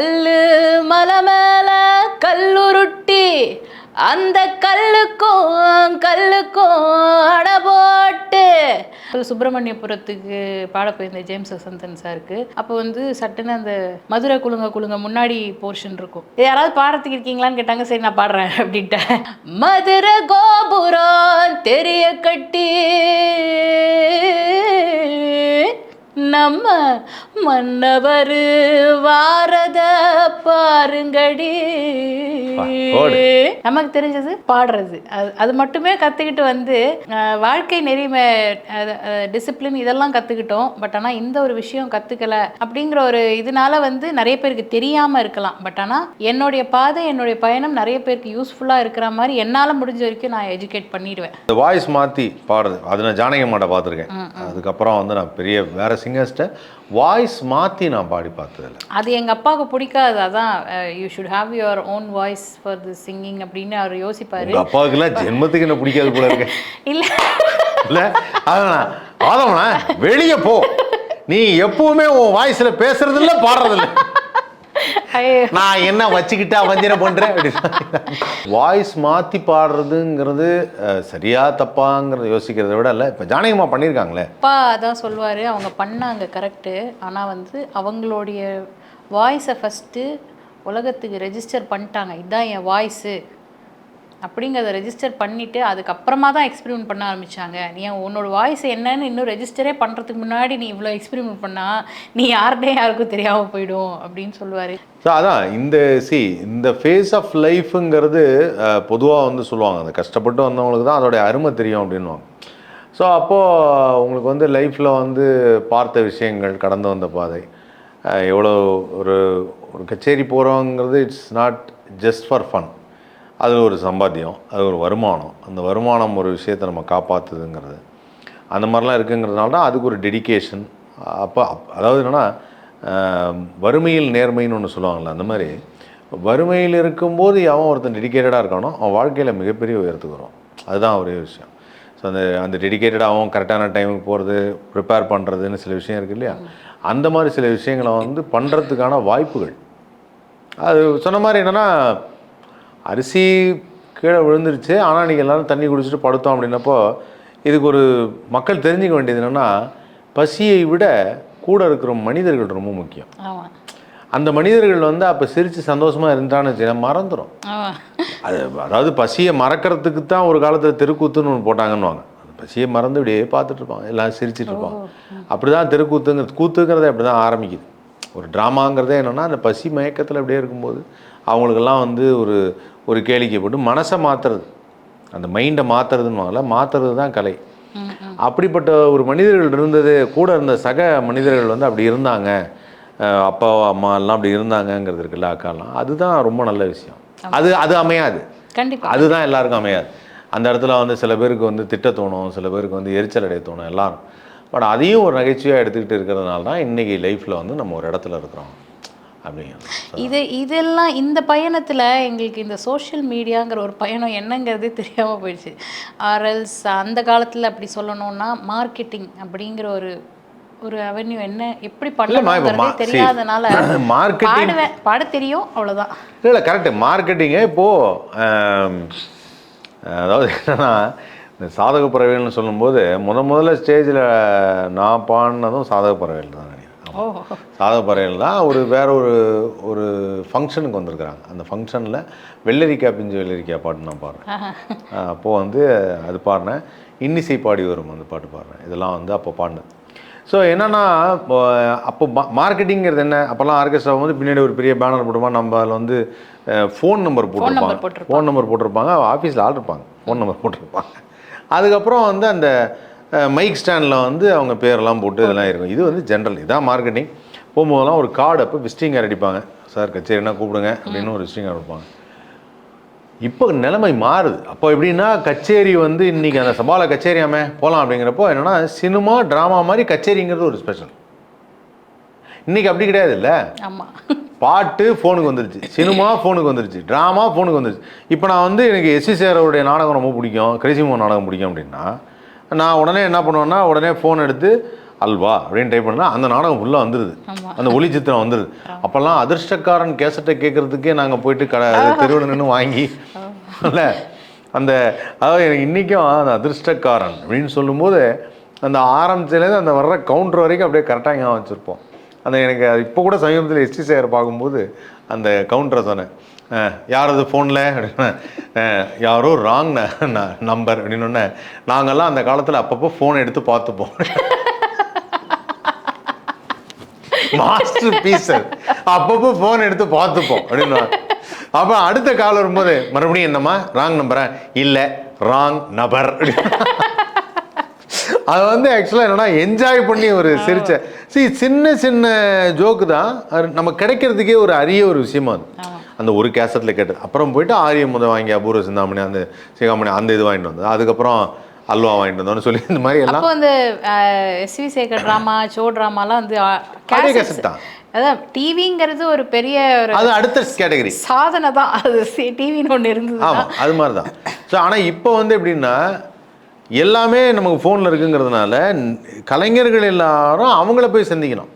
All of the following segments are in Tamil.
கல்லு மலை மேல கல்லுருட்டி அந்த கல்லுக்கும் கல்லுக்கும் அட போட்டு. சுப்பிரமணியபுரத்துக்கு பாட போயிருந்த ஜேம்ஸ் வசந்தன் சாருக்கு. அப்போ வந்து சட்டுன்னு அந்த மதுரை குலுங்க குலுங்க முன்னாடி போர்ஷன் இருக்கும். யாராவது பாடுறதுக்கு இருக்கீங்களான்னு கேட்டாங்க சரி நான் பாடுறேன் அப்படின்ட்டேன் மதுரை கோபுரம் தெரிய கட்டி. நம்ம மன்னவர் வாரத பாருங்கடி. நமக்கு தெரிஞ்சது பாடுறது. அது மட்டுமே கற்றுக்கிட்டு வந்து வாழ்க்கை நெறிமை டிசிப்ளின் இதெல்லாம் கற்றுக்கிட்டோம் பட் ஆனால் இந்த ஒரு விஷயம் கற்றுக்கல அப்படிங்கிற ஒரு இதனால வந்து நிறைய பேருக்கு தெரியாமல் இருக்கலாம். பட் ஆனால் என்னுடைய பாதை என்னுடைய பயணம் நிறைய பேருக்கு யூஸ்ஃபுல்லாக இருக்கிற மாதிரி என்னால் முடிஞ்ச வரைக்கும் நான் எஜுகேட் பண்ணிடுவேன். இந்த வாய்ஸ் மாற்றி பாடுறது. அது நான் ஜானகி மாட்ட பார்த்துருக்கேன். அதுக்கப்புறம் வந்து நான் பெரிய வேற சிங்கர்ஸ்ட்ட வாய்ஸ் மாற்றி நான் பாடி பார்த்ததில்ல. அது எங்கள் அப்பாவுக்கு பிடிக்காது. அதான் you should have your own voice for the singing அப்படின்னு அவர் யோசிப்பார். அப்பாவுக்குலாம் ஜென்மத்துக்கு என்ன பிடிக்காது போல இருக்கு. இல்லை. இல்லை? அதான் ஆதவனா? வெளியே போ. நீ எப்பவுமே உன் வாய்ஸில் பேசுறதில்ல பாடுறதில்ல. நான் என்ன வச்சுக்கிட்டா வஞ்சனை பண்றேன் வாய்ஸ் மாத்தி பாடுறதுங்கிறது சரியா தப்பாங்கிறத யோசிக்கிறத விட இல்லை. இப்போ ஜானகிமா பண்ணியிருக்காங்களே அப்பா அதான் சொல்லுவார். அவங்க பண்ணாங்க கரெக்டு ஆனால் வந்து அவங்களுடைய வாய்ஸை ஃபஸ்ட்டு உலகத்துக்கு ரெஜிஸ்டர் பண்ணிட்டாங்க. இதுதான் என் வாய்ஸு. அப்படிங்கிறத ரெஜிஸ்டர் பண்ணிவிட்டு அதுக்கப்புறமா தான் எக்ஸ்பெரிமெண்ட் பண்ண ஆரம்பித்தாங்க நீ உன்னோட வாய்ஸ் என்னன்னு இன்னும் ரெஜிஸ்டரே பண்ணுறதுக்கு முன்னாடி நீ இவ்வளோ எக்ஸ்பெரிமெண்ட் பண்ணால் நீ யாருடே யாருக்கும் தெரியாமல் போயிடும் அப்படின்னு சொல்லுவார். ஸோ அதான் இந்த சி இந்த ஃபேஸ் ஆஃப் லைஃபுங்கிறது பொதுவாக வந்து சொல்லுவாங்க. அந்த கஷ்டப்பட்டு வந்தவங்களுக்கு தான் அதோடைய அருமை தெரியும் அப்படின்வாங்க ஸோ அப்போது உங்களுக்கு வந்து லைஃப்பில் வந்து பார்த்த விஷயங்கள் கடந்து வந்த பாதை எவ்வளோ ஒரு ஒரு கச்சேரி போகிறோங்கிறது it's not just for fun அது ஒரு சம்பாத்தியம் அது ஒரு வருமானம். அந்த வருமானம் ஒரு விஷயத்தை நம்ம காப்பாற்றுதுங்கிறது அந்த மாதிரிலாம் இருக்குங்கிறதுனால தான் அதுக்கு ஒரு டெடிகேஷன் அப்போ அப்- அதாவது என்னென்னா வறுமையில் நேர்மைன்னு ஒன்று சொல்லுவாங்கள்ல அந்த மாதிரி. வறுமையில் இருக்கும்போது அவன் ஒருத்தன் டெடிகேட்டடாக இருக்கானோ அவன் வாழ்க்கையில் மிகப்பெரிய உயரத்துக்கு வரும் அதுதான் ஒரே விஷயம். ஸோ அந்த அந்த டெடிக்கேட்டடாகவும் கரெக்டான டைமுக்கு போகிறது ப்ரிப்பேர் பண்ணுறதுன்னு சில விஷயம் இருக்குது இல்லையா? அந்த மாதிரி சில விஷயங்களை வந்து பண்ணுறதுக்கான வாய்ப்புகள். அது சொன்ன மாதிரி என்னென்னா அரிசி கீழே விழுந்துருச்சு. ஆனால் நீங்கள் எல்லாரும் தண்ணி குடிச்சிட்டு படுத்தோம் அப்படின்னப்போ இதுக்கு ஒரு மக்கள் தெரிஞ்சுக்க வேண்டியது என்னென்னா பசியை விட கூட இருக்கிற மனிதர்கள் ரொம்ப முக்கியம். அந்த மனிதர்கள் வந்து அப்போ சிரித்து சந்தோஷமாக இருந்தான்னு மறந்துடும் அது அதாவது பசியை மறக்கிறதுக்கு தான் ஒரு காலத்தில் தெருக்கூத்துன்னு ஒன்று போட்டாங்கன்னுவாங்க. அந்த பசியை மறந்து இப்படியே பார்த்துட்டு இருப்பாங்க. எல்லாம் சிரிச்சிட்டு இருப்பாங்க. அப்படி தான் தெருக்கூத்துங்கிறது கூத்துங்கிறதே அப்படி தான் ஆரம்பிக்குது. ஒரு ட்ராமாங்கிறதே என்னென்னா அந்த பசி மயக்கத்தில் அப்படியே இருக்கும்போது அவங்களுக்கெல்லாம் வந்து ஒரு ஒரு கேளிக்கை போட்டு மனசை மாற்றுறது அந்த மைண்டை மாற்றுறதுன்னு மாற்றுறது தான் கலை. அப்படிப்பட்ட ஒரு மனிதர்கள் இருந்தது கூட இருந்த சக மனிதர்கள் வந்து அப்படி இருந்தாங்க. அப்பா அம்மா எல்லாம் அப்படி இருந்தாங்கங்கிறது இருக்குல்ல அக்காலாம் அதுதான் ரொம்ப நல்ல விஷயம். அது அது அமையாது. கண்டிப்பாக அதுதான் எல்லாருக்கும் அமையாது. அந்த இடத்துல வந்து சில பேருக்கு வந்து திட்ட தோணும் சில பேருக்கு வந்து எரிச்சல் அடைய தோணும் எல்லாரும். பட் அதையும் ஒரு நகைச்சுவையாக எடுத்துக்கிட்டு இருக்கிறதுனால தான் இன்றைக்கி லைஃப்பில் வந்து நம்ம ஒரு இடத்துல இருக்கிறோம். இது இதெல்லாம் இந்த பயணத்தில் எங்களுக்கு இந்த சோஷியல் மீடியாங்கிற ஒரு பயணம் என்னங்கிறதே தெரியாமல் போயிடுச்சு. ஆர்எல்ஸ் அந்த காலத்தில் அப்படி சொல்லணும்னா மார்க்கெட்டிங் அப்படிங்கிற ஒரு ஒரு அவென்யூ என்ன எப்படி இல்லைம்மா, இப்ப பண்ணணுங்கிறதே மா- see, தெரியாதனால பாடுவேன். பாட தெரியும் அவ்வளோதான் இல்லை இல்லை கரெக்டு மார்க்கெட்டிங்கே இப்போது அதாவது என்னன்னா இந்த சாதக பறவைகள்னு சொல்லும்போது முத முதல்ல ஸ்டேஜில் நான் பாடினதும் சாதக பறவைகள் தான் நினைக்கிறேன். சாதக பறவைகள் தான் ஒரு வேற ஒரு ஒரு ஃபங்க்ஷனுக்கு வந்திருக்கிறாங்க. அந்த ஃபங்க்ஷனில் வெள்ளரிக்காய் பிஞ்சு வெள்ளரிக்காய் பாட்டு நான் பாடுறேன். அப்போது வந்து அது பாடினேன். இன்னிசை பாடி வரும் அந்த பாட்டு பாடுறேன். இதெல்லாம் வந்து அப்போ பாடினது ஸோ என்னன்னா இப்போ அப்போ மார்க்கெட்டிங்கிறது என்ன? அப்போல்லாம் ஆர்கெஸ்ட்ரா வந்து பின்னாடி ஒரு பெரிய பேனர் போட்டுமா நம்ம அதில் வந்து ஃபோன் நம்பர் போட்டிருப்பாங்க. ஃபோன் நம்பர் போட்டிருப்பாங்க. ஆஃபீஸில் ஆள் இருப்பாங்க. ஃபோன் நம்பர் போட்டிருப்பாங்க. அதுக்கப்புறம் வந்து அந்த மைக் ஸ்டாண்டில் வந்து அவங்க பேரெல்லாம் போட்டு இதெல்லாம் இருக்கும். இது வந்து ஜென்ரல் இதான் மார்க்கெட்டிங் போகும்போதெல்லாம் ஒரு கார்டு அப்போ விசிட்டிங் கார்டு அடிப்பாங்க. சார் கச்சேரினா கூப்பிடுங்க? அப்படின்னு ஒரு விசிட்டிங் கார்டு கொடுப்பாங்க இப்போ நிலைமை மாறுது. அப்போ எப்படின்னா கச்சேரி வந்து இன்னைக்கு அந்த சபால கச்சேரியாமே போகலாம் அப்படிங்கிறப்போ என்னென்னா சினிமா ட்ராமா மாதிரி கச்சேரிங்கிறது ஒரு ஸ்பெஷல் இன்னைக்கு அப்படி கிடையாது இல்லை ஆமாம் பாட்டு ஃபோனுக்கு வந்துருச்சு. சினிமா ஃபோனுக்கு வந்துருச்சு. ட்ராமா ஃபோனுக்கு வந்துருச்சு. இப்போ நான் வந்து எனக்கு எஸ்சி சேரோடைய நாடகம் ரொம்ப பிடிக்கும். கிரேசி மோகன் நாடகம் பிடிக்கும் அப்படின்னா நான் உடனே என்ன பண்ணுவேன்னா உடனே ஃபோன் எடுத்து அல்வா அப்படின்னு டைப் பண்ணா அந்த நாடகம் ஃபுல்லாக வந்துடுது. அந்த ஒளி சித்திரம் வந்துடுது அப்போல்லாம் அதிர்ஷ்டக்காரன் கேசட்டை கேட்கறதுக்கே நாங்கள் போயிட்டு கடை தெருவில் நின்று வாங்கி இல்ல அந்த அதாவது எனக்கு இன்றைக்கும் அந்த அதிர்ஷ்டக்காரன் அப்படின்னு சொல்லும்போது அந்த ஆரம்பத்துலேருந்து அந்த வர்ற கவுண்டர் வரைக்கும் அப்படியே கரெக்டாக ஞாபகம் வச்சுருப்போம். அந்த எனக்கு அது இப்போ கூட சமீபத்தில் எஸ்டி சேகர் பார்க்கும்போது அந்த கவுண்டரை சொன்னேன். யாரது ஃபோனில் அப்படின்னா. யாரோ ராங் நம்பர் அப்படின்னு நாங்கள்லாம் அந்த காலத்தில் அப்பப்போ ஃபோன் எடுத்து பார்த்துப்போம். மாஸ்டர் பீஸ் அப்பப்போ ஃபோன் எடுத்து பார்த்துப்போம் அப்படின்னு அப்போ அடுத்த கால் வரும்போது மறுபடியும் என்னம்மா? ராங் நம்பரா இல்லை ராங் நபர் அது வந்து ஆக்சுவலாக என்னன்னா என்ஜாய் பண்ணி ஒரு சிரிச்ச. See சின்ன சின்ன ஜோக்கு தான். நம்ம கிடைக்கிறதுக்கே ஒரு அரிய ஒரு விஷயமா அது. அந்த ஒரு கேசட்டில் கேட்டது. அப்புறம் போயிட்டு ஆரியம் முதல் வாங்கி அபூர்வ சிந்தாமணி அந்த சிகாமணி அந்த இது வாங்கிட்டு வந்தது. அதுக்கப்புறம் அல்வா வாங்கிட்டு வந்தோம்னு சொல்லி இந்த மாதிரி எல்லாம். இந்த S V Sekar drama show ட்ராமாலாம் வந்து cassette தான். அதான் டிவிங்கிறது ஒரு பெரிய ஒரு அது அடுத்த கேட்டகரி சாதனை தான். அது டிவின்னு ஒன்று இருந்தது ஆமாம் அது மாதிரி தான் ஸோ ஆனால் இப்போ வந்து எப்படின்னா எல்லாமே நமக்கு ஃபோனில் இருக்குங்கிறதுனால கலைஞர்கள் எல்லாரும் அவங்கள போய் சந்திக்கணும்.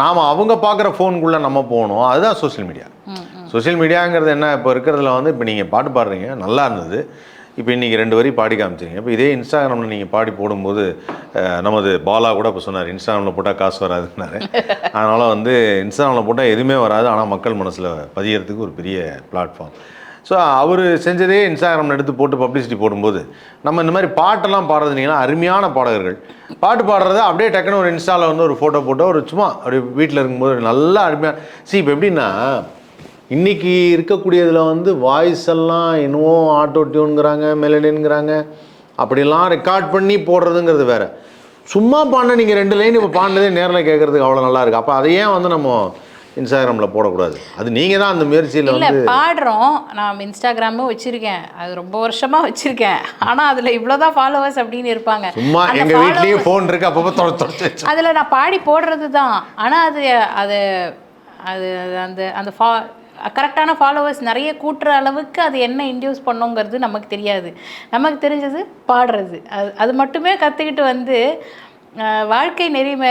நாம் அவங்க பார்க்குற ஃபோனுக்குள்ளே நம்ம போகணும். அதுதான் சோஷியல் மீடியா சோஷியல் மீடியாங்கிறது என்ன? இப்போ இருக்கிறதுல வந்து இப்போ நீங்கள் பாட்டு பாடுறீங்க நல்லா இருந்தது. இப்போ இன்றைக்கி ரெண்டு வரி பாடி காமிச்சிங்க இப்போ இதே இன்ஸ்டாகிராமில் நீங்கள் பாடி போடும்போது நமது பாலா கூட இப்போ சொன்னார் இன்ஸ்டாகிராமில் போட்டால் காசு வராதுன்னாரு. அதனால் வந்து இன்ஸ்டாகிராமில் போட்டால் எதுவுமே வராது. ஆனால் மக்கள் மனசில் பதியறதுக்கு ஒரு பெரிய பிளாட்ஃபார்ம் ஸோ அவர் செஞ்சதே இன்ஸ்டாகிராமில் எடுத்து போட்டு பப்ளிசிட்டி போடும்போது நம்ம இந்த மாதிரி பாட்டெல்லாம் பாடுறதுனீங்கன்னா அருமையான பாடகர்கள். பாட்டு பாடுறது அப்படியே டக்குன்னு ஒரு இன்ஸ்டாவில் வந்து ஒரு ஃபோட்டோ போட்டு ஒரு சும்மா ஒரு வீட்டில் இருக்கும்போது நல்லா அருமையாக சி இப்போ எப்படின்னா இன்றைக்கி இருக்கக்கூடியதில் வந்து வாய்ஸ் எல்லாம் என்னவோ ஆட்டோ டியூனுங்கிறாங்க மெலடின்ங்கிறாங்க அப்படிலாம் ரெக்கார்ட் பண்ணி போடுறதுங்கிறது வேறு. சும்மா பாடின நீங்கள் ரெண்டு லைன் இப்போ பாடினதே நேரில் கேட்குறதுக்கு அவ்வளோ நல்லாயிருக்கு அப்போ அதை ஏன் வந்து நம்ம இன்ஸ்டாகிராமில் போடக்கூடாது. அது நீங்கள் தான் அந்த முயற்சியில் இல்ல பாடுறோம். நான் இன்ஸ்டாகிராமும் வச்சிருக்கேன். அது ரொம்ப வருஷமா வச்சிருக்கேன். ஆனா அதுல இவ்வளவுதான் ஃபாலோவர்ஸ் அப்படின்னு இருப்பாங்க. சும்மா அந்த எங்க follow- வீட்லயும் ஃபோன் இருக்கு அப்பப்போ வச்சு அதுல நான் பாடி போடுறது தான். ஆனா அது அது அது அந்த அந்த ஃபா கரெக்டான ஃபாலோவர்ஸ் நிறைய கூட்டுற அளவுக்கு அது என்ன இன்டியூஸ் பண்ணுங்கிறது நமக்கு தெரியாது. நமக்கு தெரிஞ்சது பாடுறது. அது அது மட்டுமே கற்றுக்கிட்டு வந்து வாழ்க்கை நெறிமை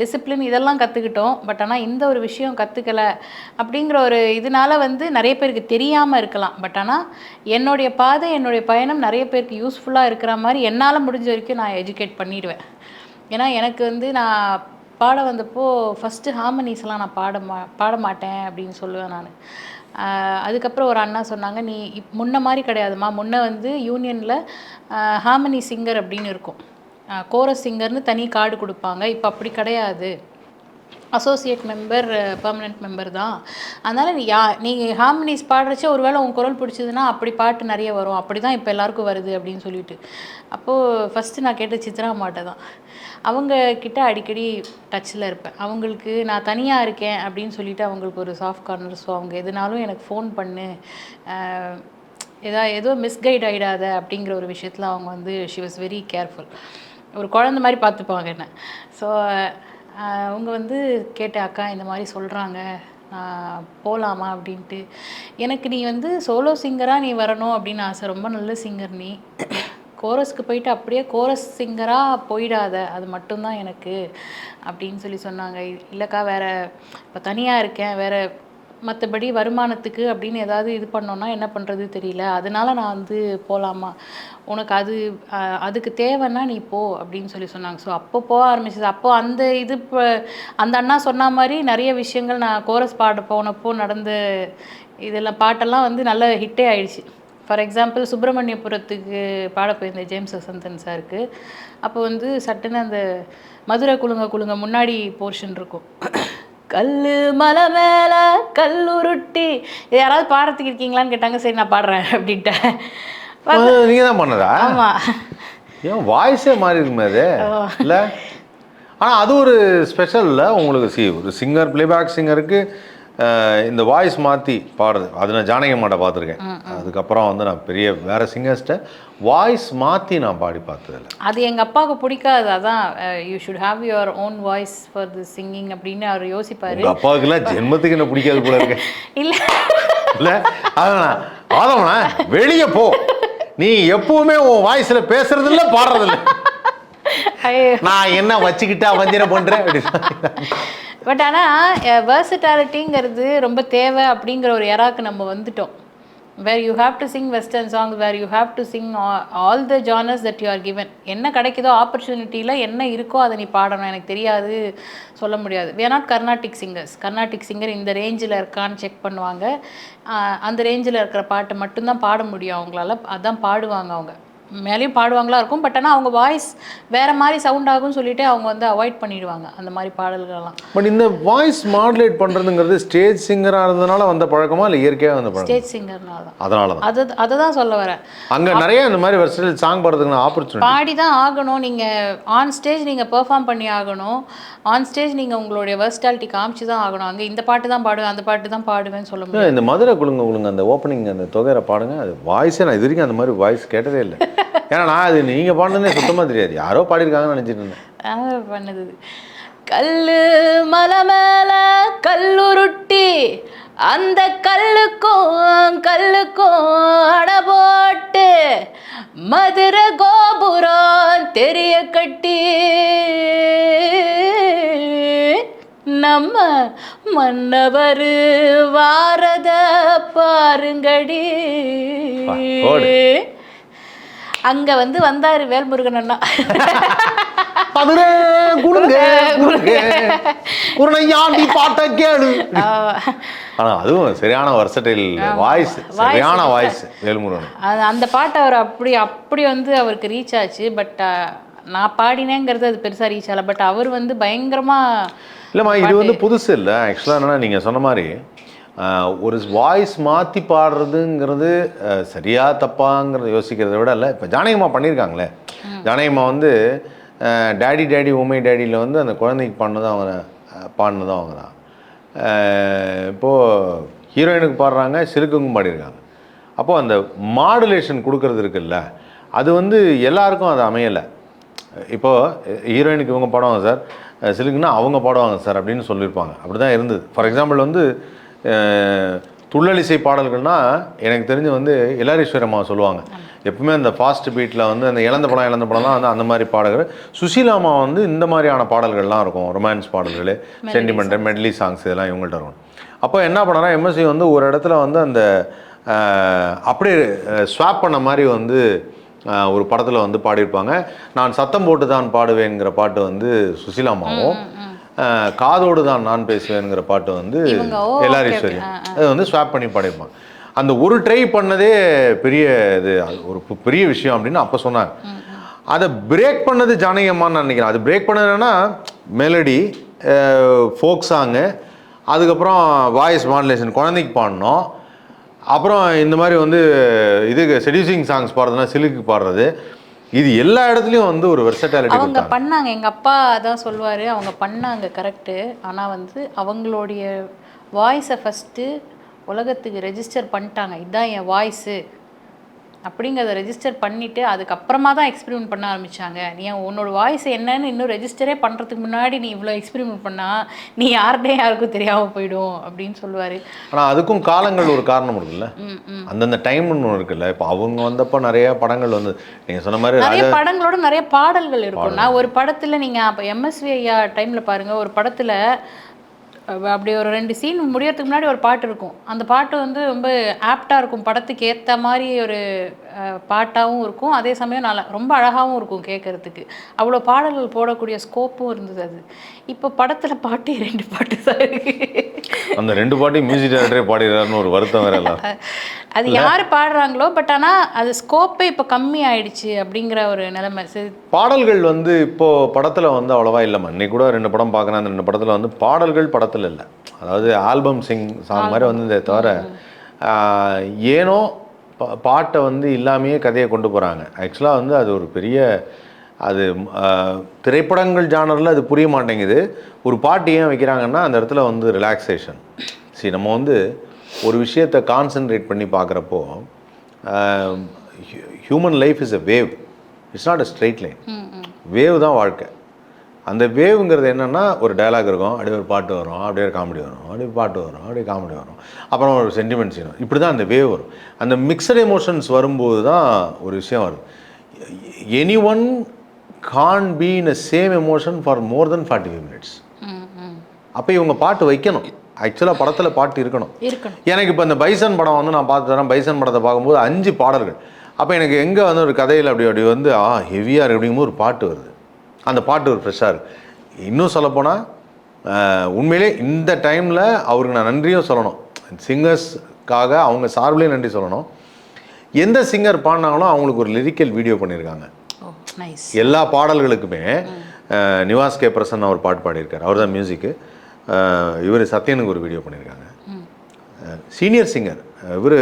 டிசிப்ளின் இதெல்லாம் கற்றுக்கிட்டோம் பட் ஆனால் இந்த ஒரு விஷயம் கற்றுக்கல அப்படிங்கிற ஒரு இதனால வந்து நிறைய பேருக்கு தெரியாமல் இருக்கலாம். பட் ஆனால் என்னுடைய பாதை என்னுடைய பயணம் நிறைய பேருக்கு யூஸ்ஃபுல்லாக இருக்கிற மாதிரி என்னால் முடிஞ்ச வரைக்கும் நான் எஜுகேட் பண்ணிடுவேன். ஏன்னா எனக்கு வந்து நான் பாட வந்தப்போ ஃபஸ்ட்டு ஹார்மனிஸ்லாம் நான் பாட மா பாட மாட்டேன் அப்படின்னு சொல்லுவேன் நான். அதுக்கப்புறம் ஒரு அண்ணா சொன்னாங்க நீ இப் முன்ன மாதிரி கிடையாதும்மா. முன்ன வந்து யூனியனில் ஹார்மனி சிங்கர் அப்படின்னு இருக்கும். கோரஸ் சிங்கர்னு தனி கார்டு கொடுப்பாங்க. இப்போ அப்படி கிடையாது. அசோசியேட் மெம்பர் பெர்மனெண்ட் மெம்பர் தான். அதனால் யா நீங்கள் ஹார்மனிஸ் ஒரு ஒருவேளை உன் குரல் பிடிச்சதுன்னா அப்படி பாட்டு நிறைய வரும். அப்படி தான் இப்போ எல்லாருக்கும் வருது அப்படின்னு சொல்லிட்டு. அப்போது ஃபஸ்ட்டு நான் கேட்ட சித்ரா மாட்டை தான். அவங்க கிட்ட அடிக்கடி டச்சில் இருப்பேன். அவங்களுக்கு நான் தனியாக இருக்கேன் அப்படின்னு சொல்லிட்டு அவங்களுக்கு ஒரு சாஃப்ட் கார்னர் ஸோ அவங்க எதுனாலும் எனக்கு ஃபோன் பண்ணு. ஏதா ஏதோ மிஸ்கைட் ஆகிடாத அப்படிங்கிற ஒரு விஷயத்தில் அவங்க வந்து ஷி வாஸ் வெரி கேர்ஃபுல் ஒரு குழந்த மாதிரி பார்த்துப்பாங்க என்ன. ஸோ அவங்க வந்து கேட்ட அக்கா இந்த மாதிரி சொல்கிறாங்க போகலாமா அப்படின்ட்டு. எனக்கு நீ வந்து சோலோ சிங்கராக நீ வரணும் அப்படின்னு ஆசை. ரொம்ப நல்ல சிங்கர் நீ. கோரஸ்க்கு போயிட்டு அப்படியே கோரஸ் சிங்கராக போயிடாத. அது மட்டும்தான் எனக்கு. அப்படின்னு சொல்லி சொன்னாங்க. இல்லைக்கா வேற இப்போ தனியாக இருக்கேன். வேறு மற்றபடி வருமானத்துக்கு அப்படின்னு ஏதாவது இது பண்ணோன்னா என்ன பண்ணுறது தெரியல. அதனால நான் வந்து போகலாமா உனக்கு அது அதுக்கு தேவைன்னா நீ போ அப்படின்னு சொல்லி சொன்னாங்க. ஸோ அப்போ போக ஆரம்பிச்சது. அப்போ அந்த இது இப்போ அந்த அண்ணா சொன்ன மாதிரி நிறைய விஷயங்கள் நான் கோரஸ் பாட போனப்போ நடந்த இதெல்லாம் பாட்டெல்லாம் வந்து நல்ல ஹிட்டே ஆயிடுச்சு. ஃபார் எக்ஸாம்பிள் சுப்பிரமணியபுரத்துக்கு பாட போயிருந்தேன் ஜேம்ஸ் வசந்தன் சாருக்கு. அப்போ வந்து சட்டுன்னு அந்த மதுரை குழுங்க குலுங்க முன்னாடி போர்ஷன் இருக்கும். கல்லு மலை மேலே கல்லுருட்டி. யாராவது பாடுறதுக்கு இருக்கீங்களான்னு கேட்டாங்க சரி நான் பாடுறேன் அப்படின்ட்டேன் நீங்கள் தான் பண்ணதா ஆமாம் ஏன் வாய்ஸே மாறி இருக்குமே அது? இல்லை? ஆனால் அது ஒரு ஸ்பெஷல் இல்லை உங்களுக்கு சி ஒரு சிங்கர் பிளேபேக் சிங்கருக்கு இந்த வாய்ஸ் மாற்றி பாடுறது. அது நான் ஜானகி மாட்ட பார்த்துருக்கேன் அதுக்கப்புறம் வந்து நான் பெரிய வேற சிங்கர்ஸ்ட்ட வாய்ஸ் மாற்றி நான் பாடி பார்த்ததில்ல. அது எங்கள் அப்பாவுக்கு பிடிக்காது. அதான் you should have your own voice for the singing அப்படின்னு அவர் யோசிப்பார். உங்கள் அப்பாவுக்குலாம் ஜென்மத்துக்கு என்ன பிடிக்காது போல இருக்கு. இல்லை. இல்லை? அதான் ஆதவனா? வெளியே போ. நீ எப்பவுமே உன் வாய்ஸில் பேசுறதில்ல பாடுறதில்ல. நான் என்ன வச்சுக்கிட்டா பண்றேன்? அப்படின்னு பட் ஆனால் வேர்சிட்டாலிட்டிங்கிறது ரொம்ப தேவை அப்படிங்கிற ஒரு எராக்கு நம்ம வந்துட்டோம். Where you have to sing western songs where you have to sing all the genres that you are given என்ன கிடைக்குதோ ஆப்பர்ச்சுனிட்டியில் என்ன இருக்கோ அதை நீ பாடணும். எனக்கு தெரியாது சொல்ல முடியாது. We are not Carnatic singers Carnatic singer இந்த ரேஞ்சில் இருக்கான்னு செக் பண்ணுவாங்க. அந்த ரேஞ்சில் இருக்கிற பாட்டை மட்டும்தான் பாட முடியும் அவங்களால. அதான் பாடுவாங்க அவங்க. மேலேயும் பாடுவாங்களா இருக்கும் பட் ஆனால் அவங்க வாய்ஸ் வேற மாதிரி சவுண்ட் ஆகும்னு சொல்லிட்டு அவங்க வந்து அவாய்ட் பண்ணிடுவாங்க அந்த மாதிரி பாடல்களெல்லாம் பட் இந்த வாய்ஸ் மாடுலேட் பண்றதுங்கிறது ஸ்டேஜ் சிங்கரா இருந்ததுனால வந்த பழக்கமா இல்லை இயற்கையாக வந்த பழக்கம்? ஸ்டேஜ் சிங்கர்னால தான். அதனால தான் அது அதை தான் சொல்ல வரேன். அங்க நிறைய இந்த மாதிரி வெர்சல் சாங் பாடுறதுக்கு ஆப்பர்ச்சுனிட்டி பாடி தான் ஆகணும். நீங்கள் ஆன் ஸ்டேஜ் நீங்கள் பெர்ஃபார்ம் பண்ணி ஆகணும். ஆன் ஸ்டேஜ் நீங்கள் உங்களுடைய வெர்ஸ்டாலிட்டி காமிச்சு தான் ஆகணும். அங்கே இந்த பாட்டு தான் பாடுவேன் அந்த பாட்டு தான் பாடுவேன்னு சொல்ல முடியாது. இந்த மதுரை குழுங்க குழுங்க அந்த ஓப்பனிங் அந்த தொகையரை பாடுங்க. அது வாய்ஸே நான் இது வரைக்கும் அந்த மாதிரி வாய்ஸ் கேட்டதே இல்லை. ஏன்னா நான் அது நீங்க பாடுனதே சுத்தமா தெரியாது யாரோ பாடியிருக்காங்கன்னு நினைச்சிட்டு இருந்தேன் பண்ணுது. கல்லு மலை மேல கல்லுருட்டி அந்த கல்லுக்கும் கல்லுக்கும் அட போட்டு மதுரை கோபுரம் தெரிய கட்டி நம்ம மன்னவர் வாரத பாருங்கடி. அங்க வந்து வந்தாரு வேல்முருகன் அண்ணா. குழுங்க குழுங்க குருணையாண்டி பாட்டை கேளு. ஆஹ் ஆனா அதுவும் சரியான வர்சடைல் வாய்ஸ் சரியான வாய்ஸ் வேல்முருகன். அந்த பாட்டு அவர் அப்படி அப்படி வந்து அவருக்கு ரீச் ஆச்சு. பட் நான் பாடினேங்கிறது அது பெருசா ரீச் ஆகல. பட் அவர் வந்து பயங்கரமா இல்லைம்மா இது வந்து புதுசு இல்லை. ஆக்சுவலாக என்னன்னா நீங்கள் சொன்ன மாதிரி ஒரு வாய்ஸ் மாற்றி பாடுறதுங்கிறது சரியா தப்பாங்கிறத யோசிக்கிறத விட இல்லை. இப்போ ஜானகிமா பண்ணியிருக்காங்களே ஜானகிமா வந்து டேடி டேடி உமை டேடியில் வந்து அந்த குழந்தைக்கு பாடினதும் அவங்க பாடினதும் அவங்க தான். இப்போது ஹீரோயினுக்கு பாடுறாங்க சிலுக்குக்கும் பாடியிருக்காங்க. அப்போது அந்த மாடுலேஷன் கொடுக்கறது இருக்குல்ல அது வந்து எல்லாருக்கும் அது அமையலை. இப்போது ஹீரோயினுக்கு இவங்க பாடுவாங்க சார். சிலுக்குன்னா அவங்க பாடுவாங்க சார் அப்படின்னு சொல்லியிருப்பாங்க. அப்படி தான் இருந்தது. ஃபார் எக்ஸாம்பிள் வந்து துள்ளலிசை பாடல்கள்னா எனக்கு தெரிஞ்சு வந்து எல்லாரீஸ்வரம்மா சொல்லுவாங்க. எப்பவுமே அந்த ஃபாஸ்ட் பீட்டில் வந்து அந்த இழந்த படம் இழந்த படம்லாம் வந்து அந்த மாதிரி பாடல்கள். சுசீலாமா வந்து இந்த மாதிரியான பாடல்கள்லாம் இருக்கும். ரொமான்ஸ் பாடல்கள் சென்டிமெண்ட் மெட்லி சாங்ஸ் இதெல்லாம் இவங்கள்ட்ட இருக்கும். அப்போ என்ன பண்ணனா எம்எஸ்சி வந்து ஒரு இடத்துல வந்து அந்த அப்படியே ஸ்வாப் பண்ண மாதிரி வந்து ஒரு படத்தில் வந்து பாடியிருப்பாங்க. நான் சத்தம் போட்டு தான் பாடுவேங்கிற பாட்டு வந்து சுசிலாமாவும் அஹ், காதோடு தான் நான் பேசுவேங்கிற பாட்டு வந்து இவங்க, ஓ, okay, எல்லாரீஸ்வரி okay. ஆ, அது வந்து ஸ்வாப் பண்ணி பாடியிருப்பாங்க. அந்த ஒரு ட்ரை பண்ணதே பெரிய இது அது ஒரு பெரிய விஷயம் அப்படின்னு அப்போ சொன்னாங்க. அதை பிரேக் பண்ணது ஜானகி அம்மான்னு நான் நினைக்கிறேன். அது பிரேக் பண்ணது என்னன்னா மெலடி ஃபோக் சாங்கு அதுக்கப்புறம் வாய்ஸ் மாடுலேஷன் குழந்தைக்கு பாடணும். அப்புறம் இந்த மாதிரி வந்து இது செடியூசிங் சாங்ஸ் பாடுறதுனா சிலுக்கு பாடுறது. இது எல்லா இடத்துலையும் வந்து ஒரு வெர்சட்டாலிட்டி அவங்க பண்ணாங்க. எங்க அப்பா அதான் சொல்லுவாரு. அவங்க பண்ணாங்க கரெக்டு ஆனா வந்து அவங்களுடைய வாய்ஸை ஃபஸ்ட்டு உலகத்துக்கு ரெஜிஸ்டர் பண்ணிட்டாங்க. இதுதான் என் வாய்ஸு அப்படிங்கிறத ரெஜிஸ்டர் பண்ணிட்டு அதுக்கப்புறமா தான் எக்ஸ்பெரிமெண்ட் பண்ண ஆரம்பிச்சாங்க. நீ உன்னோட வாய்ஸ் என்னன்னு இன்னும் ரெஜிஸ்டரே பண்றதுக்கு முன்னாடி நீ இவ்வளோ எக்ஸ்பெரிமெண்ட் பண்ணா நீ யார்கிட்டயும் யாருக்கும் தெரியாம போயிடும் அப்படின்னு சொல்லுவாரு. ஆனால் அதுக்கும் காலங்கள் ஒரு காரணம் இருக்குல்ல. அந்தந்த டைம்னு ஒன்று இருக்குல்ல. இப்போ அவங்க வந்தப்போ நிறைய படங்கள் வந்து நீங்கள் சொன்ன மாதிரி நிறைய படங்களோட நிறைய பாடல்கள் இருக்கும். நான் ஒரு படத்துல நீங்க அப்ப எம்எஸ்வி ஐயா டைம்ல பாருங்க. ஒரு படத்துல அப்படி ஒரு ரெண்டு சீன் முடியறதுக்கு முன்னாடி ஒரு பாட்டு இருக்கும். அந்த பாட்டு வந்து ரொம்ப ஆப்டா இருக்கும். படத்துக்கு ஏத்த மாதிரி ஒரு அஹ், பாட்டாவும் இருக்கும். அதே சமயம் நல்லா ரொம்ப அழகாவும் இருக்கும் கேட்கறதுக்கு அவ்வளோ பாடல்கள் போடக்கூடிய ஸ்கோப்பும் இருந்தது அது. இப்போ படத்துல பாட்டு ரெண்டு பாட்டு தான் இருக்கு. அந்த ரெண்டு பாட்டையும் மியூசிக் டைரக்டரே பாடிடுறாருன்னு ஒரு வருத்தம் வேற அது யார் பாடுறாங்களோ பட் ஆனா அது ஸ்கோப்பே இப்போ கம்மி ஆயிடுச்சு அப்படிங்கிற ஒரு நிலைமை. பாடல்கள் வந்து இப்போ படத்துல வந்து அவ்வளவா இல்லைம்மா இன்னைக்கு கூட ரெண்டு படம் பார்க்குறேன் அந்த ரெண்டு படத்துல வந்து பாடல்கள் படத்துல இல்லை. அதாவது ஆல்பம் சிங் சாங் மாதிரி வந்து இந்த தவிர ஏனோ பா- பாட்டை வந்து இல்லாமையே கதையை கொண்டு போறாங்க. ஆக்சுவலாக வந்து அது ஒரு பெரிய அது திரைப்படங்கள் ஜானரில் அது புரிய மாட்டேங்குது. ஒரு பாட்டு ஏன் வைக்கிறாங்கன்னா அந்த இடத்துல வந்து ரிலாக்ஸேஷன் சரி நம்ம வந்து ஒரு விஷயத்தை கான்சென்ட்ரேட் பண்ணி பார்க்குறப்போ human life is a wave it's not a straight line wave தான் வாழ்க்கை. அந்த வேவுங்கிறது என்னென்னா ஒரு டயலாக் இருக்கும் அப்படியே ஒரு பாட்டு வரும் அப்படியே ஒரு காமெடி வரும் அப்படியே பாட்டு வரும் அப்படியே காமெடி வரும். அப்புறம் ஒரு சென்டிமெண்ட் சீன் இப்படி தான் அந்த வேவ் வரும். அந்த மிக்சட் எமோஷன்ஸ் வரும்போது தான் ஒரு விஷயம் வருது. Any one can be in a same emotion for more then forty five minutes அப்போ இவங்க பாட்டு வைக்கணும். ஆக்சுவலாக படத்தில் பாட்டு இருக்கணும். இருக்கணும். எனக்கு இப்போ இந்த பைசன் படம் வந்து நான் பார்த்து வரேன். பைசன் படத்தை பார்க்கும்போது அஞ்சு பாடல்கள். அப்போ எனக்கு எங்கே வந்து ஒரு கதையில் அப்படி அப்படி வந்து ஆ ஹெவியாக இருக்கு அப்படிங்கும்போது ஒரு பாட்டு வருது. அந்த பாட்டு ஒரு ஃப்ரெஷ்ஷாக இருக்கு. இன்னும் சொல்லப்போனால் உண்மையிலே இந்த டைமில் அவருக்கு நான் நன்றியும் சொல்லணும். சிங்கர்ஸ்க்காக அவங்க சார்பிலையும் நன்றி சொல்லணும். எந்த சிங்கர் பாடினாங்களோ அவங்களுக்கு ஒரு லிரிக்கல் வீடியோ பண்ணியிருக்காங்க. எல்லா பாடல்களுக்குமே நிவாஸ் கே. பிரசன் அவர் பாட்டு பாடியிருக்காரு. அவர் தான் மியூசிக்கு இவர் சத்யனுக்கு ஒரு வீடியோ பண்ணியிருக்காங்க. சீனியர் சிங்கர் இவர்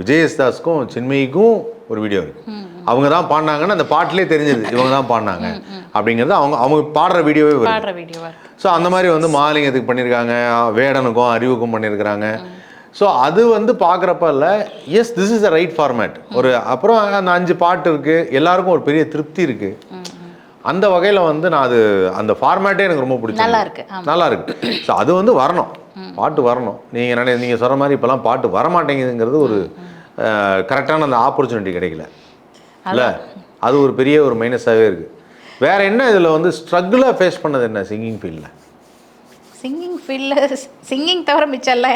விஜயஸ்தாஸ்க்கும் சின்மயிக்கும் ஒரு வீடியோ இருக்கு. அவங்க தான் பாடினாங்கன்னு அந்த பாட்டிலே தெரிஞ்சது. இவங்க தான் பாடினாங்க. அப்படிங்கிறது அவங்க அவங்க பாடுற வீடியோவே இருக்கு. ஸோ அந்த மாதிரி வந்து மாலிங்கத்துக்கு பண்ணியிருக்காங்க வேடனுக்கும் அறிவுக்கும் பண்ணியிருக்கிறாங்க. ஸோ அது வந்து பார்க்குறப்ப இல்லை yes this is the right format ஒரு அப்புறம் அந்த அஞ்சு பாட்டு இருக்குது எல்லாருக்கும் ஒரு பெரிய திருப்தி இருக்குது அந்த வகையில் வந்து நான் அது அந்த ஃபார்மேட்டே எனக்கு ரொம்ப பிடிச்சது நல்லா இருக்கு நல்லா இருக்கு. ஸோ அது வந்து வரணும். பாட்டு வரணும். நீங்கள் நினை நீங்கள் சொல்கிற மாதிரி இப்போலாம் பாட்டு வர மாட்டேங்குதுங்கிறது ஒரு கரெக்டான அந்த ஆப்பர்ச்சுனிட்டி கிடைக்கல. இல்லை? அது ஒரு பெரிய ஒரு மைனஸாகவே இருக்குது வேற என்ன இதில் வந்து ஸ்ட்ரகிளாக ஃபேஸ் பண்ணது என்ன சிங்கிங் ஃபீல்டில் சிங்கிங் ஃபீல்டில் சிங்கிங் தவிர மிச்சம் எல்லாம்